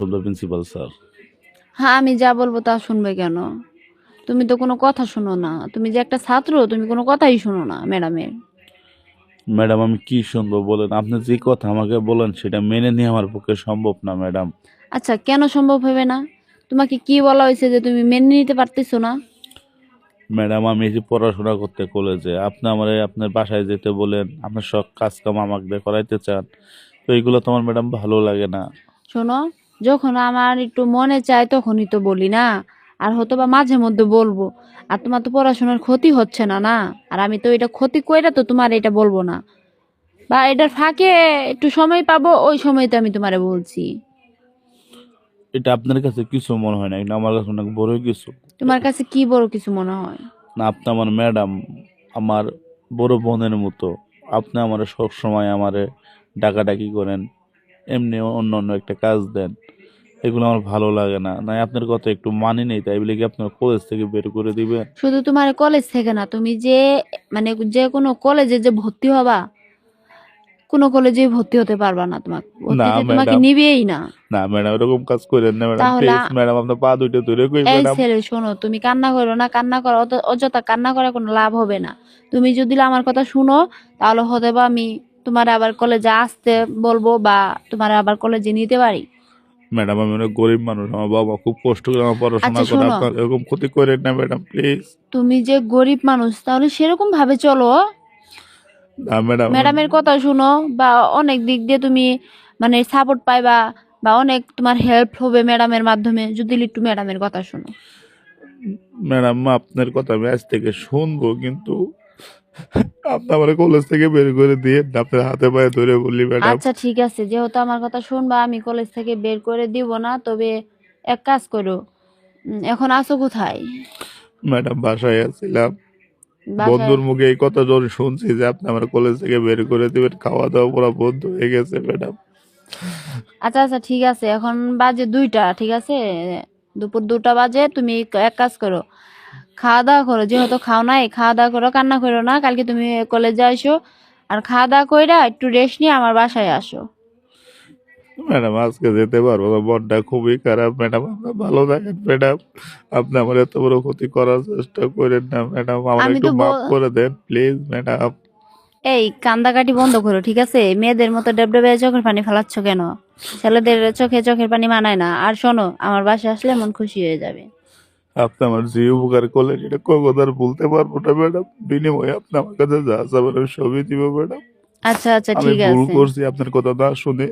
Principal sir হ্যাঁ আমি যা বলব তা শুনবে কেন? তুমি তো কোনো কথা শুনো না। তুমি যে একটা ছাত্র তুমি কোনো কথাই শুনো না ম্যাডামের। ম্যাডাম আমি কি শুনব বলেন? আপনি যে কথা আমাকে বলেন সেটা মেনে নিয়ে আমার পক্ষে সম্ভব না ম্যাডাম। আচ্ছা কেন সম্ভব হবে না? তোমাকে কি বলা হয়েছে যে তুমি মেনে নিতে পারতেছো না? ম্যাডাম আমি এই যে পড়াশোনা করতে কলেজে আপনি আমার আপনার বাসায় যেতে বলেন আপনার সব কাজ কাম আমাকে দিয়ে করাইতে চান তো এইগুলো তো আমার ম্যাডাম ভালো লাগে না। শোনো যখন আমার একটু মনে চায় তখনই তো বলি না। আর হয়তো বা মাঝে মধ্যে বলব। আর তোমার তো পড়াশোনার ক্ষতি হচ্ছে না না? আর আমি তো এটা ক্ষতি কইরা তো তোমার এটা বলব না। বা এটার ফাঁকে একটু সময় পাবো ওই সময় তো আমি তোমারে বলছি। এটা আপনার কাছে কিছু মনে হয় না? এটা আমার কাছে অনেক বড় কিছু। তোমার কাছে কি বড় কিছু মনে হয়? না আপনি আমার ম্যাডাম আমার বড় বোনের মতো। আপনি আমার সব সময় আমারে ডাকাডাকি করেন এমনি অন্য অন্য একটা কাজ দেন। এগুলো আমার ভালো লাগে না। না আপনার কথা একটু মানি নেই তাই বলে কি আপনার কলেজ থেকে বের করে দিবে? শুধু তোমার কলেজ থেকে না তুমি যে মানে যে কোনো কলেজে যে ভর্তি হবা কোনো কলেজে ভর্তি হতে পারবা না তোমাকে। না, তোমাকে নিবেই না। না ম্যাডাম এরকম কাজ করেন না ম্যাডাম তাহলে প্লিজ ম্যাডাম আপনার পা দুইটা ধরে কই ম্যাডাম এই ছেলে শোনো তুমি কান্না করো না কান্না করো অযথা কান্না করে কোনো লাভ হবে না। তুমি যদি আমার কথা শুনো তাহলে হতে বা আমি তোমার আবার কলেজে আসতে বলব বা তোমার আবার কলেজে নিতে পারি। ম্যাডাম আমি অনেক গরিব মানুষ আমার বাবা খুব কষ্ট করে আমার পড়াশোনা আচ্ছা, করে শোনো। আপনার এরকম ক্ষতি করেন না ম্যাডাম প্লিজ। তুমি যে গরিব মানুষ তাহলে সেরকম ভাবে চলো। না ম্যাডাম। ম্যাডামের কথা শুনো বা অনেক দিক দিয়ে তুমি মানে সাপোর্ট পাইবা বা অনেক তোমার হেল্প হবে ম্যাডামের মাধ্যমে যদি একটু ম্যাডামের কথা শোনো। ম্যাডাম আপনার কথা আমি আজ থেকে শুনব কিন্তু আপনি আমার কলেজ থেকে বের করে দিয়ে আপনার হাতে পায়ে ধরে বললি ম্যাডাম। আচ্ছা ঠিক আছে যেহেতু আমার কথা শুনবা আমি কলেজ থেকে বের করে দিব না তবে এক কাজ করো। এখন আসো কোথায়? ম্যাডাম বাসায় আসছিলাম বন্ধুর মুখে এই কথা যখন শুনছি যে আপনি আমার কলেজ থেকে বের করে দিবেন খাওয়া দাওয়া পুরো বন্ধ হয়ে গেছে ম্যাডাম। আচ্ছা আচ্ছা ঠিক আছে এখন বাজে দুইটা ঠিক আছে? দুপুর দুটা বাজে তুমি এক কাজ করো। খাওয়া দাওয়া করো যেহেতু খাও নাই খাওয়া দাওয়া করো কান্না করো না কালকে তুমি কলেজে আসো আর খাওয়া দাওয়া কইরা একটু রেস্ট নিয়ে আমার বাসায় আসো। ম্যাডাম আজকে যেতে পারব না মনটা খুবই খারাপ। ম্যাডাম আপনার ভালো থাকেন ম্যাডাম। আপনি আমার এত বড় ক্ষতি করার চেষ্টা করেন না ম্যাডাম। আমার আমি একটু মাফ করে দেন প্লিজ ম্যাডাম। এই কান্দাকাটি বন্ধ করো ঠিক আছে? মেয়েদের মতো ডেবডেবে চোখের পানি ফেলাচ্ছ কেন? ছেলেদের চোখে চোখের পানি মানায় না। আর শোনো আমার বাসায় আসলে মন খুশি হয়ে যাবে। আপনি আমার যে উপকার করলেন এটা কখন আর ভুলতে পারব না ম্যাডাম। বিনিময়ে আপনি আমার কাছে যা চাবেন আমি সবই দিব ম্যাডাম। আচ্ছা আচ্ছা আমি ঠিক ভুল আছে। করছি আপনার কথা না শুনে।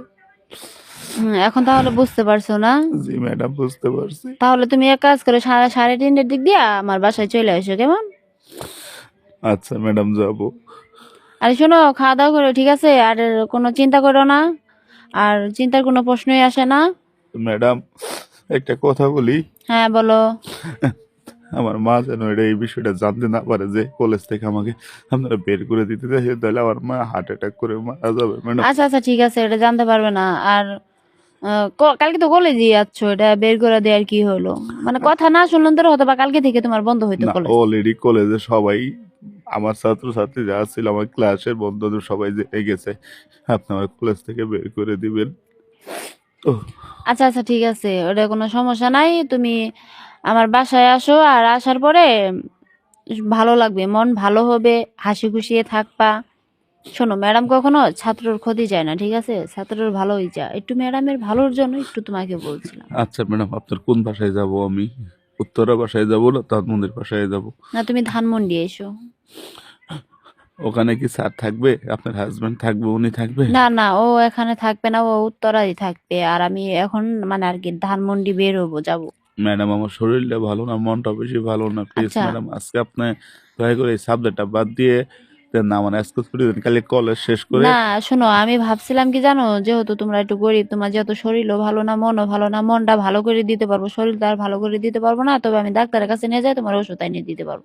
হুম, এখন তাহলে বুঝতে পারছ না? জি ম্যাডাম বুঝতে পারছি। তাহলে তুমি এক কাজ করো সাড়ে সাড়ে তিনটের দিক দিয়ে আমার বাসায় চলে আসো কেমন? আচ্ছা ম্যাডাম যাব। আর শোনো খাওয়া দাওয়া করো ঠিক আছে? আর কোনো চিন্তা করো না। আর চিন্তার কোনো প্রশ্নই আসে না। ম্যাডাম একটা কথা বলি। হ্যাঁ বলো। আমার মা যেন এটা এই বিষয়টা জানতে না পারে যে কলেজ থেকে আমাকে আপনারা বের করে দিতে চাইছে তাহলে আমার মা হার্ট অ্যাটাক করে মারা যাবে ম্যাডাম আচ্ছা আচ্ছা ঠিক আছে এটা জানতে পারবে না। আর আহ, ক- কালকে তো কলেজে যাচ্ছ এটা বের করে দেওয়ার কি হলো? মানে কথা না শুনলেন তো হয়তো বা কালকে থেকে তোমার বন্ধ হইতো না কলেজ অলরেডি কলেজে সবাই আমার ছাত্রছাত্রী যা ছিল আমার ক্লাসের বন্ধুদের সবাই জেনে গেছে আপনি আমার কলেজ থেকে বের করে দিবেন। আচ্ছা আচ্ছা ঠিক আছে ওটা কোনো সমস্যা নাই তুমি আমার বাসায় আসো আর আসার পরে ভালো লাগবে মন ভালো হবে হাসি খুশিয়ে থাকবা। শোনো ম্যাডাম কখনো ছাত্রর ক্ষতি যায় না ঠিক আছে? ছাত্রর ভালোই যায় একটু ম্যাডামের ভালোর জন্য একটু তোমাকে বলছিলাম। আচ্ছা ম্যাডাম আপনার কোন বাসায় যাব আমি? উত্তরা বাসায় যাব না তাঁতমন্দির বাসায় যাব? না তুমি ধানমন্ডি এসো। ওখানে কি স্যার থাকবে? আপনার হাজবেন্ড থাকবে উনি থাকবে? না না ও এখানে থাকবে না ও উত্তরাই থাকবে। আর আমি এখন মানে আর কি ধানমন্ডি বের হব যাব। ম্যাডাম আমার শরীরটা ভালো না মনটা বেশি ভালো না। প্লিজ আচ্ছা। ম্যাডাম আজকে আপনি দয়া করে এই সাবজেক্টটা বাদ দিয়ে দেন না দেন কালি কলেজ শেষ করে না শোনো আমি ভাবছিলাম কি জানো যেহেতু তোমরা একটু গরিব তোমার যেহেতু শরীরও ভালো না মনও ভালো না মনটা ভালো করে দিতে পারব শরীরটা আর ভালো করে দিতে পারব না তবে আমি ডাক্তারের কাছে নিয়ে যাই তোমার ওষুধ এনে দিতে পারব।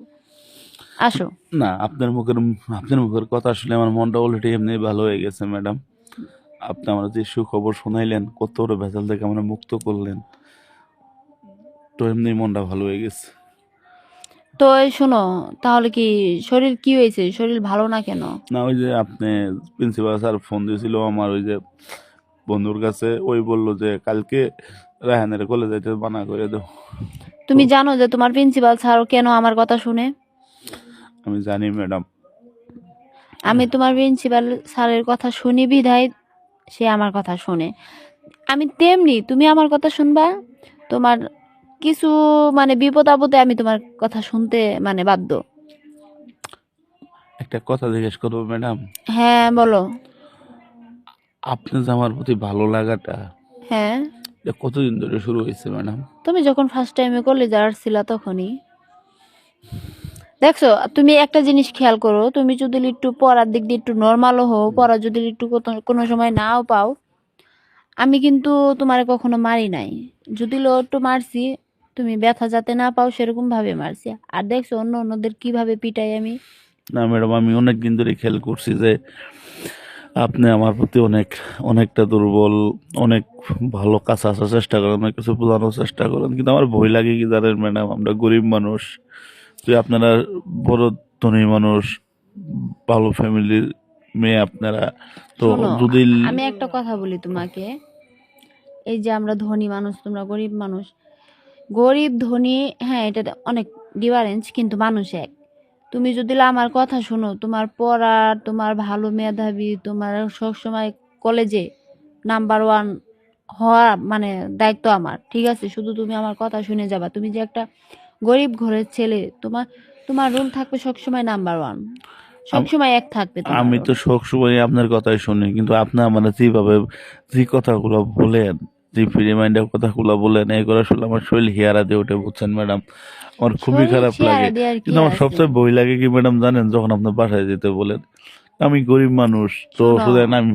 আসো। না আপনার মুখের আপনার মুখের কথা শুনে আমার মনটা অলরেডি এমনি ভালো হয়ে গেছে ম্যাডাম আপনি আমার যে সুখবর শোনাইলেন কত বড় ভেজাল থেকে আমরা মুক্ত করলেন তো এমনি মনটা ভালো হয়ে গেছে। তো এই শোনো তাহলে কি শরীর কি হয়েছে? শরীর ভালো না কেন? না ওই যে আপনি প্রিন্সিপাল স্যার ফোন দিয়েছিল আমার ওই যে বন্ধুর কাছে ওই বলল যে কালকে রাহানের কলেজ যাইতে মানা করে দাও তুমি জানো যে তোমার প্রিন্সিপাল স্যার কেন আমার কথা শুনে? আমি জানি ম্যাডাম। আমি তোমার প্রিন্সিপাল স্যারের কথা শুনি বিধায় সে আমার কথা শুনে। আমি তেমনি তুমি আমার কথা শুনবা? তোমার কিছু মানে বিপদ আপদে আমি তোমার কথা শুনতে মানে বাধ্য। একটা কথা জিজ্ঞেস করব ম্যাডাম। হ্যাঁ বলো। আপনি যে আমার প্রতি ভালো লাগাটা হ্যাঁ। এটা কতদিন ধরে শুরু হয়েছে ম্যাডাম? তুমি যখন ফার্স্ট টাইমে কলেজে আসছিলা তখনই। দেখছ, তুমি একটা জিনিস খেয়াল করো, তুমি যদি একটু পড়ার দিক দিয়ে একটু নর্মালও হও, পড়া যদি একটু কোনো সময় নাও পাও, আমি কিন্তু তোমারে কখনো মারি নাই। যদি লো একটু মারছি, তুমি ব্যথা যাতে না পাও, সেরকম ভাবে মারছি। আর দেখছ, অন্য অন্যদের কীভাবে পিটাই আমি? না ম্যাডাম, আমি অনেক দিন ধরে খেয়াল করছি যে, আপনি আমার প্রতি অনেক, অনেকটা দুর্বল, অনেক ভালো কাছে আসার চেষ্টা করেন, অনেক কিছু বোঝানোর চেষ্টা করেন, কিন্তু আমার ভয় লাগে কি জানেন ম্যাডাম, আমরা গরিব মানুষ। যে আপনারা বড় ধনী মানুষ ভালো ফ্যামিলির মেয়ে আপনারা তো যদি আমি একটা কথা বলি তোমাকে। এই যে আমরা ধনী মানুষ তোমরা গরিব মানুষ। গরিব ধনী হ্যাঁ এটা অনেক ডিফারেন্স কিন্তু মানুষ এক। তুমি যদি আমার কথা শোনো তোমার পড়ার তোমার ভালো মেধাবী তোমার সবসময় কলেজে নাম্বার ওয়ান হওয়া মানে দায়িত্ব আমার ঠিক আছে? শুধু তুমি আমার কথা শুনে যাবা। তুমি যে একটা গরিব ঘরের ছেলে তোমার তোমার রুম থাকবে সবসময় নাম্বার ওয়ান সবসময় এক থাকবে আমি তো সব সময় আপনার কথাই শুনি কিন্তু আপনি আমার যেভাবে যে কথাগুলো বলেন যে ফ্রি মাইন্ডের কথাগুলো বলেন এগুলো আসলে আমার শরীর হিয়ারা দিয়ে উঠে বুঝছেন ম্যাডাম? আমার খুবই খারাপ লাগে। কিন্তু আমার? সবচেয়ে ভয় লাগে কি ম্যাডাম জানেন যখন আপনার বাসায় যেতে বলেন আমি গরিব মানুষ তো শুধু আমি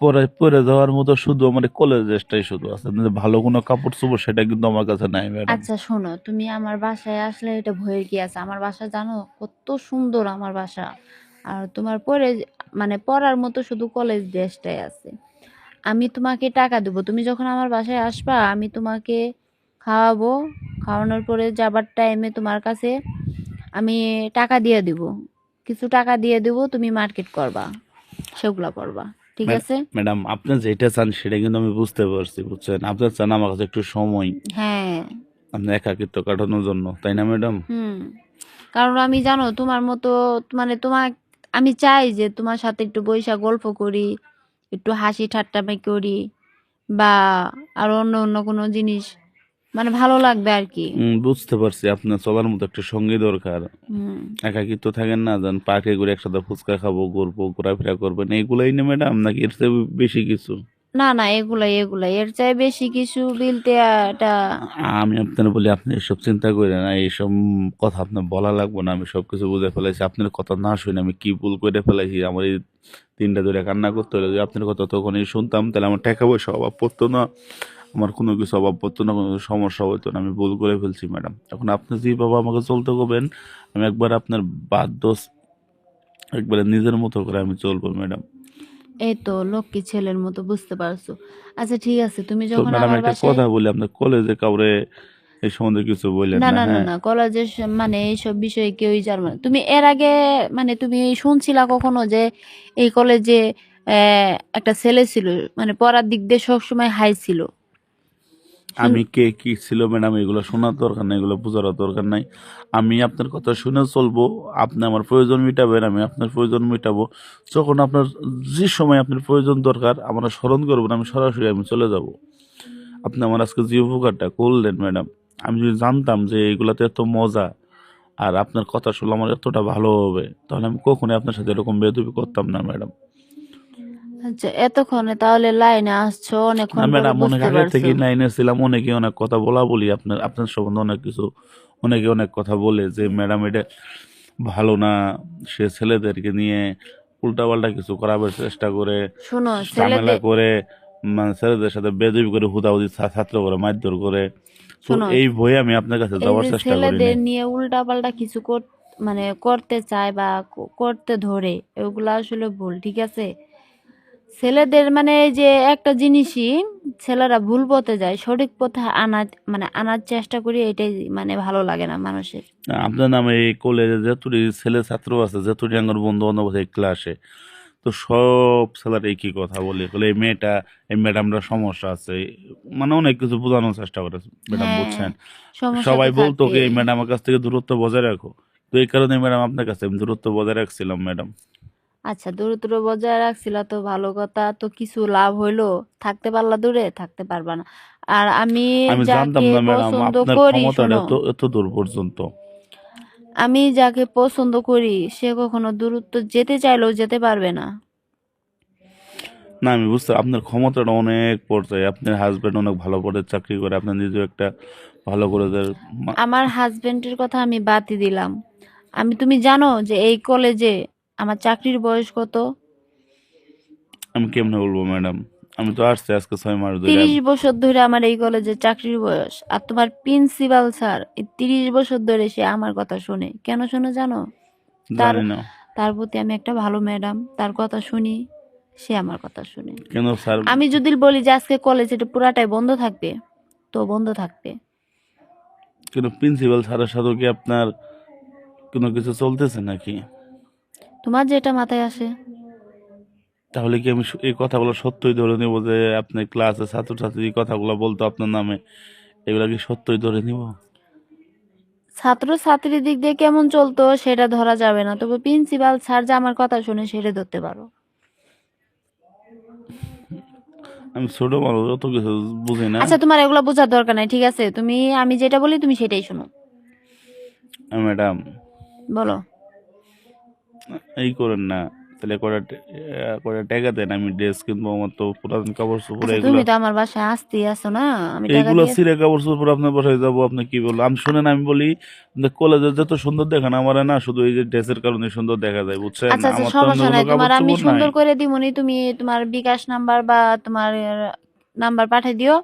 পরে পরে যাওয়ার মতো শুধু আমার কলেজ ড্রেসটাই শুধু আছে। ভালো কোনো কাপড় চোপড়, সেটা কিন্তু আমার কাছে নাই ম্যাডাম। আচ্ছা শোনো, তুমি আমার বাসায় আসলে এটা ভয়ের কি আছে। আমার বাসা জানো, কত সুন্দর আমার বাসা। আর তোমার পরে মানে পড়ার মতো শুধু কলেজ ড্রেসটাই আছে। আমি তোমাকে টাকা দেবো। তুমি যখন আমার বাসায় আসবা, আমি তোমাকে খাওয়াবো। খাওয়ানোর পরে যাবার টাইমে তোমার কাছে আমি টাকা দিয়ে দিব। কিছু টাকা দিয়ে দেবো, তুমি মার্কেট করবা। সেগুলা করবা ঠিক আছে? ম্যাডাম আপনি যেটা চান সেটা কিন্তু আমি বুঝতে পারছি বুঝছেন? আপনি চান আমার কাছে একটু সময়। হ্যাঁ। আপনার একাকিত্ব কাটানোর জন্য তাই না ম্যাডাম? হুম। কারণ আমি জানো তোমার মতো মানে তোমার আমি চাই যে তোমার সাথে একটু বৈশা গল্প করি একটু হাসি ঠাট্টামি করি বা আর অন্য অন্য কোনো জিনিস মানে ভালো লাগবে আর কি। বুঝতে পারছি আপনার চলার মতো একটা সঙ্গী দরকার। একাকিত্ব থাকেন না যান পার্কে ঘুরে একসাথে ফুচকা খাব ঘুরবো ঘোরাফেরা করবেন এইগুলাই না ম্যাডাম নাকি এর চেয়ে বেশি কিছু? না না এগুলাই এগুলাই। এর চাই বেশি কিছু বিলতে এটা আমি আপনার বলি আপনি এসব চিন্তা করেন না এইসব কথা আপনার বলা লাগবে না আমি সব কিছু বুঝে ফেলেছি। আপনার কথা না শুনে আমি কি ভুল করে ফেলেছি? আমার এই তিনটা ধরে কান্না করতে হলো যদি আপনার কথা তখনই শুনতাম তাহলে আমার টাকা পয়সা অভাব পড়তো না। আমার কোনো কিছু অভাব পড়তো না কোনো সমস্যা হতো না আমি ভুল করে ফেলছি ম্যাডাম। এখন আপনি যেভাবে আমাকে চলতে করবেন আমি একবার আপনার বাধ্য একবারে নিজের মতো করে আমি চলবো ম্যাডাম। এই তো লক্ষ্মী ছেলের মতো বুঝতে পারছ। আচ্ছা ঠিক আছে তুমি যখন আমার একটা কথা বলি আপনার কলেজে কাউরে এই সম্বন্ধে কিছু বললেন না না না না হ্যাঁ? না কলেজের মানে এইসব বিষয়ে কেউই জানবে না তুমি এর আগে মানে তুমি শুনছিলা কখনো যে এই কলেজে একটা ছেলে ছিল মানে পড়ার দিক দিয়ে সবসময় হাই ছিল? আমি কে কি ছিল ম্যাডাম, এগুলো শোনার দরকার নাই, এগুলো বোঝার দরকার নাই। আমি আপনার কথা শুনে চলবো, আপনি আমার প্রয়োজন মিটাবেন, আমি আপনার প্রয়োজন মিটাবো। যখন আপনার যে সময় আপনার প্রয়োজন দরকার, আমরা স্মরণ করব না, আমি সরাসরি আমি চলে যাব। আপনি আমার আজকে যে উপকারটা করলেন ম্যাডাম, আমি যদি জানতাম যে এগুলাতে এত মজা, আর আপনার কথা শুনলে আমার এতটা ভালো হবে, তাহলে আমি কখনোই আপনার সাথে এরকম বেদবি করতাম না ম্যাডাম। আচ্ছা এতক্ষণে তাহলে লাইনে আসছো অনেকক্ষণ ম্যাডাম অনেক বুঝতে আগে থেকে লাইনে ছিলাম অনেকে অনেক কথা বলা বলি আপনার আপনার সম্বন্ধে অনেক কিছু অনেকে অনেক কথা বলে যে ম্যাডাম এটা ভালো না সে ছেলেদেরকে নিয়ে উল্টাপাল্টা কিছু করাবার চেষ্টা করে শোনো ঝামেলা ছেলেদের করে মানে ছেলেদের সাথে বেদবি করে হুদাহুদি ছাত্র করে মারধর করে। শোনো, এই ভয়ে আমি আপনার কাছে যাওয়ার চেষ্টা করি ছেলেদের নিয়ে উল্টা পাল্টা কিছু কর- মানে করতে চায় বা করতে ধরে ওগুলো আসলে ভুল ঠিক আছে? ছেলেদের মানে এই যে একটা জিনিসই ছেলেরা ভুল পথে যায় সঠিক পথে আনার মানে আনার চেষ্টা করি এটাই মানে ভালো লাগে না মানুষের। আপনার নামে এই কলেজে যতটি ছেলে ছাত্র আছে যতটি আমার বন্ধু বান্ধব আছে ক্লাসে তো সব ছেলের একই কথা বলে বলে এই মেয়েটা এই ম্যাডামরা সমস্যা আছে। মানে অনেক কিছু বোঝানোর চেষ্টা করে ম্যাডাম হ্যাঁ, বুঝছেন? সবাই বলতো কি এই। ম্যাডামের কাছ থেকে দূরত্ব বজায় রাখো। তো এই কারণে ম্যাডাম আপনার কাছে দূরত্ব বজায় রাখছিলাম ম্যাডাম। আচ্ছা দূরত্ব বজায় রাখছিল তো ভালো কথা তো কিছু লাভ হইল? থাকতে পারলা দূরে? থাকতে পারবা না। আর আমি আমি জানতাম যাকে না ম্যাডাম পছন্দ আপনার ক্ষমতাটা এত দূর পর্যন্ত। আমি যাকে পছন্দ করি সে কখনো দূরত্ব যেতে চাইলেও যেতে পারবে না। না আমি বুঝতে আপনার ক্ষমতাটা অনেক পর্যায়ে আপনার হাজবেন্ড অনেক ভালো করে চাকরি করে আপনার নিজেও একটা ভালো করে আমার হাজবেন্ডের কথা আমি বাদই দিলাম। আমি তুমি জানো যে এই কলেজে আমার চাকরির বয়স কত? আমি কেমনে বলব ম্যাডাম? আমি তো আসছি আজকে ছয় মাস ধরে। তিরিশ বছর ধরে আমার এই কলেজে চাকরির বয়স। আর তোমার প্রিন্সিপাল স্যার এই তিরিশ বছর ধরে সে আমার কথা শুনে। কেন শুনে জানো? তার- জানি না। তার প্রতি আমি একটা ভালো ম্যাডাম। তার কথা শুনি সে আমার কথা শুনে। কেন স্যার? আমি যদি বলি যে আজকে কলেজ এটা পুরাটাই বন্ধ থাকবে তো বন্ধ থাকবে। কিন্তু প্রিন্সিপাল স্যারের সাথে কি আপনার কোনো কিছু চলতেছে নাকি? তোমার যেটা মাথায় আসে। তাহলে কি আমি এই কথাগুলো সত্যই ধরে নিব যে আপনার ক্লাসে ছাত্রছাত্রী কথাগুলো বলতো আপনার নামে? এগুলা কি সত্যই ধরে নিব? ছাত্র ছাত্রীর দিক দিয়ে কেমন চলতো সেটা ধরা যাবে না। তবে প্রিন্সিপাল স্যার যে আমার কথা শুনে সেটা ধরতে পারো। আমি ছোট মানুষ অত কিছু বুঝি না। আচ্ছা তোমার এগুলো বোঝার দরকার নাই ঠিক আছে? তুমি আমি যেটা বলি তুমি সেটাই শোনো। ম্যাডাম। বলো। এই করেন না। তাহলে কটা কটা টাকা দেন? আমি ড্রেস কিনবো আমার তো পুরাতন কাপড় চোপড় আচ্ছা তুমি তো আমার বাসায় আসতেই আসো না? আমি এইগুলো ছিঁড়ে কাপড় চোপড় আপনার বাসায় যাব আপনি কি বলব? আমি শুনেন আমি বলি কলেজে যত সুন্দর দেখেন আমার না শুধু এই যে ড্রেসের কারণে সুন্দর দেখা যায় বুঝছেন? আচ্ছা আচ্ছা সমস্যা নাই। তোমার আমি সুন্দর। করে দিমুনি তুমি তোমার বিকাশ নাম্বার বা তোমার নাম্বার পাঠিয়ে দিও।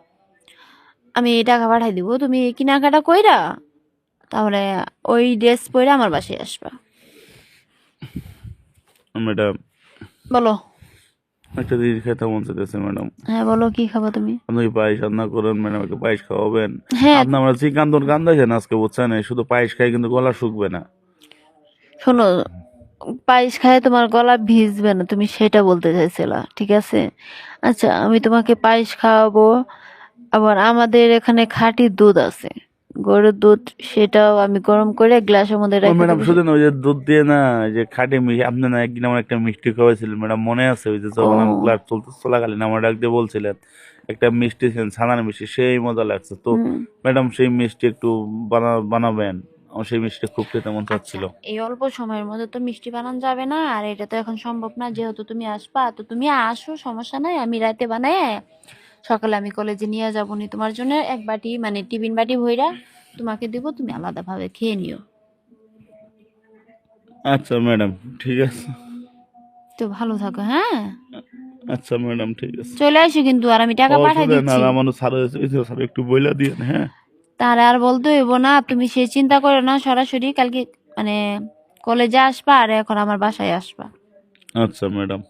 আমি টাকা পাঠিয়ে দিব। তুমি কেনাকাটা কইরা তাহলে ওই ড্রেস পরে আমার বাসায় আসবা। ম্যাডাম বলো। একটা জিনিস খেতে মন চাইতেছে ম্যাডাম। হ্যাঁ বলো কি খাব তুমি? আপনি কি পায়েস রান্না করেন? ম্যাডাম একটা পায়েস খাওয়াবেন। হ্যাঁ। আপনি আমরা চিকান দর কান্দাইছেন আজকে বুঝছেন? শুধু পায়েস খাই কিন্তু গলা শুকবে না। শোনো পায়েস খায় তোমার গলা ভিজবে না তুমি সেটা বলতে চাইছিলা ঠিক আছে? আচ্ছা আমি তোমাকে পায়েস খাওয়াবো আবার আমাদের এখানে খাঁটি দুধ আছে। গরুর দুধ সেটাও আমি গরম করে গ্লাসের মধ্যে রেখে ম্যাডাম। শুধু না ওই যে দুধ দিয়ে না যে খাটে মিশে আপনি না একদিন আমার একটা মিষ্টি খাওয়াইছিলেন ম্যাডাম মনে আছে ওই যে যখন আমি। ক্লাস চলতে চলাকালীন আমার ডাক দিয়ে বলছিলেন একটা মিষ্টি ছিলেন ছানার মিষ্টি সেই মজা লাগছে তো ম্যাডাম সেই মিষ্টি একটু বানা বানাবেন আমার সেই মিষ্টি খুব খেতে মন চাচ্ছিল আচ্ছা, এই অল্প সময়ের মধ্যে তো মিষ্টি বানানো যাবে না আর এটা তো এখন সম্ভব না যেহেতু তুমি আসবা তো তুমি আসো সমস্যা নাই আমি রাতে বানাই সকালে আমি কলেজে নিয়ে যাব নি। তোমার জন্য এক বাটি মানে টিফিন বাটি ভইরা তোমাকে দিব তুমি আলাদাভাবে খেয়ে নিও। আচ্ছা ম্যাডাম ঠিক আছে। তো ভালো থাকো হ্যাঁ? আচ্ছা ম্যাডাম ঠিক আছে। চলে আসো কিন্তু আর আমি টাকা পাঠাই অসুবিধা না দিচ্ছি। আমার স্যার স্যার একটু বইলা দিয়ে হ্যাঁ? তাহলে আর বলতে হইব না তুমি সে চিন্তা করো না সরাসরি কালকে মানে কলেজে আসবা আর এখন আমার বাসায় আসবা। আচ্ছা ম্যাডাম